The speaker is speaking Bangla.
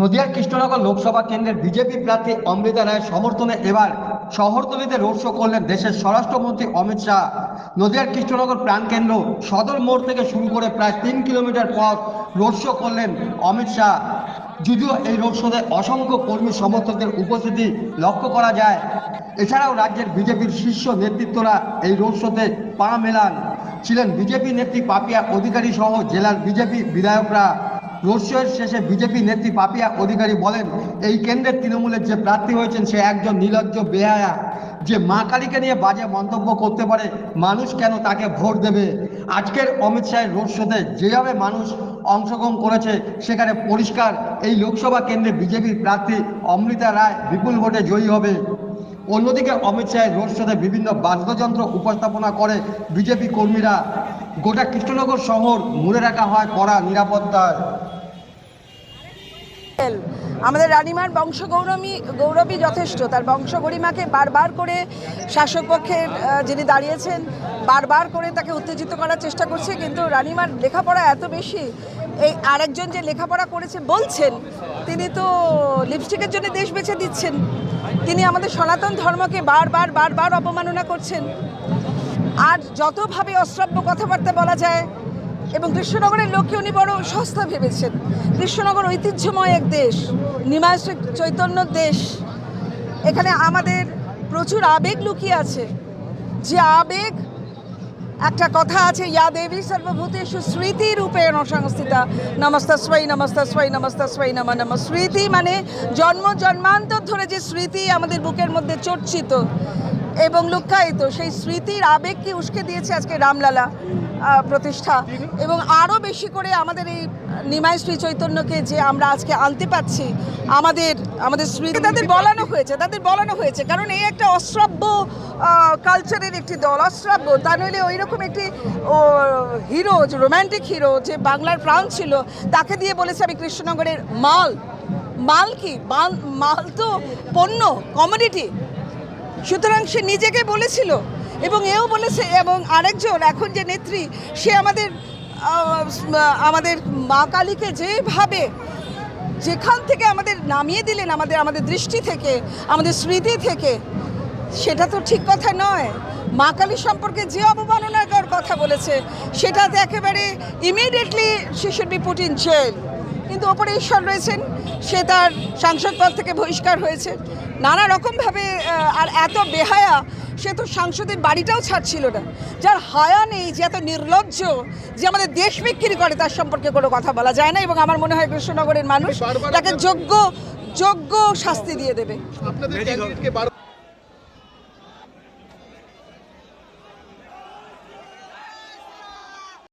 নদিয়ার কৃষ্ণনগর লোকসভা কেন্দ্রের বিজেপি প্রার্থী অমৃতা রায়ের সমর্থনে এবার শহরতলিতে রোড শো করলেন দেশের স্বরাষ্ট্রমন্ত্রী অমিত শাহ। নদিয়ার কৃষ্ণনগর প্রাণকেন্দ্র সদর মোড় থেকে শুরু করে প্রায় তিন কিলোমিটার পথ রোড শো করলেন অমিত শাহ। যদিও এই রোড শোতে অসংখ্য কর্মী সমর্থকদের উপস্থিতি লক্ষ্য করা যায়। এছাড়াও রাজ্যের বিজেপির শীর্ষ নেতৃত্বরা এই রোড শোতে পা মেলান। ছিলেন বিজেপি নেত্রী পাপিয়া অধিকারী সহ জেলার বিজেপি বিধায়করা। রোড শেষে বিজেপি নেত্রী পাপিয়া অধিকারী বলেন, এই কেন্দ্রের তৃণমূলের যে প্রার্থী হয়েছেন সে একজন নির্লজ্জ বেহায়া। যে মা কালীকে নিয়ে বাজে মন্তব্য করতে পারে, মানুষ কেন তাকে ভোট দেবে? আজকের অমিত শাহের রোড শোতে যেভাবে মানুষ অংশগ্রহণ করেছে, সেখানে পরিষ্কার এই লোকসভা কেন্দ্রে বিজেপির প্রার্থী অমৃতা রায় বিপুল ভোটে জয়ী হবে। অন্যদিকে অমিত শাহের রোড শোতে বিভিন্ন বাদ্যযন্ত্র উপস্থাপনা করে বিজেপি কর্মীরা। গোটা কৃষ্ণনগর শহর মুড়ে রাখা হয় কড়া নিরাপত্তায়। আমাদের রানীমার বংশ গৌরবী গৌরবী যথেষ্ট। তার বংশ গরিমাকে বারবার করে শাসক পক্ষের যিনি দাঁড়িয়েছেন, বারবার করে তাকে উত্তেজিত করার চেষ্টা করছে। কিন্তু রানিমার লেখাপড়া এত বেশি, এই আরেকজন যে লেখাপড়া করেছে, বলছেন, তিনি তো লিপস্টিকের জন্য দেশ বেছে দিচ্ছেন। তিনি আমাদের সনাতন ধর্মকে বারবার বারবার অপমাননা করছেন। আর যতভাবে অশ্রাব্য কথাবার্তা বলা যায় এবং কৃষ্ণনগরের লোককে উনি বড় সস্তা ভেবেছেন। কৃষ্ণনগর ঐতিহ্যময় এক দেশ নিমাস চৈতন্য দেশ। এখানে আমাদের প্রচুর আবেগ লুকিয়ে আছে। যে আবেগ, একটা কথা আছে, ইয়া দেবী সর্বভূতেষু স্মৃতি রূপে সংস্থিতা নমস্তস্বই নমস্তস্বই নমস্তস্বই নম নম। স্মৃতি মানে জন্ম, জন্মান্তর ধরে যে স্মৃতি আমাদের বুকের মধ্যে চর্চিত। এবং লুক্কায়িত, সেই স্মৃতির আবেগকে উস্কে দিয়েছে আজকে রামলালা প্রতিষ্ঠা। এবং আরও বেশি করে আমাদের এই নিমাই শ্রী চৈতন্যকে যে আমরা আজকে আনতে পাচ্ছি, আমাদের আমাদের স্মৃতি, তাদের বলানো হয়েছে, তাদের বলানো হয়েছে। কারণ এই একটা অশ্রাব্য কালচারের একটি দল, অশ্রাব্য, তা নইলে ওই রকম একটি হিরো যে রোম্যান্টিক হিরো যে বাংলার প্রাণ ছিল, তাকে দিয়ে বলেছে আমি কৃষ্ণনগরের মাল। মাল কি? মাল তো পণ্য কমোডিটি সুতরাং সে নিজেকে বলেছিল এবং এও বলেছে এবং আরেকজন, এখন যে নেত্রী, সে আমাদের আমাদের মা কালীকে যেভাবে যেখান থেকে আমাদের নামিয়ে দিলেন, আমাদের আমাদের দৃষ্টি থেকে, আমাদের স্মৃতি থেকে, সেটা তো ঠিক কথা নয়। মা কালী সম্পর্কে যে অবমাননাকর কথা বলেছে সেটাতে একেবারে ইমিডিয়েটলি সে শুড বি জেল কিন্তু ওপরে ঈশ্বর রয়েছেন সে তার সাংসদ পদ থেকে বহিষ্কার হয়েছে। নানা রকমভাবে আর এত বেহায়া সে তো সাংসদের বাড়িটাও ছাড়ছিল না। যার হায়া নেই যে এত নির্লজ্জ যে আমাদের দেশ বিক্রি করে তার সম্পর্কে কোনো কথা বলা যায় না এবং আমার মনে হয় কৃষ্ণনগরের মানুষ তাকে যোগ্য যোগ্য শাস্তি দিয়ে দেবে।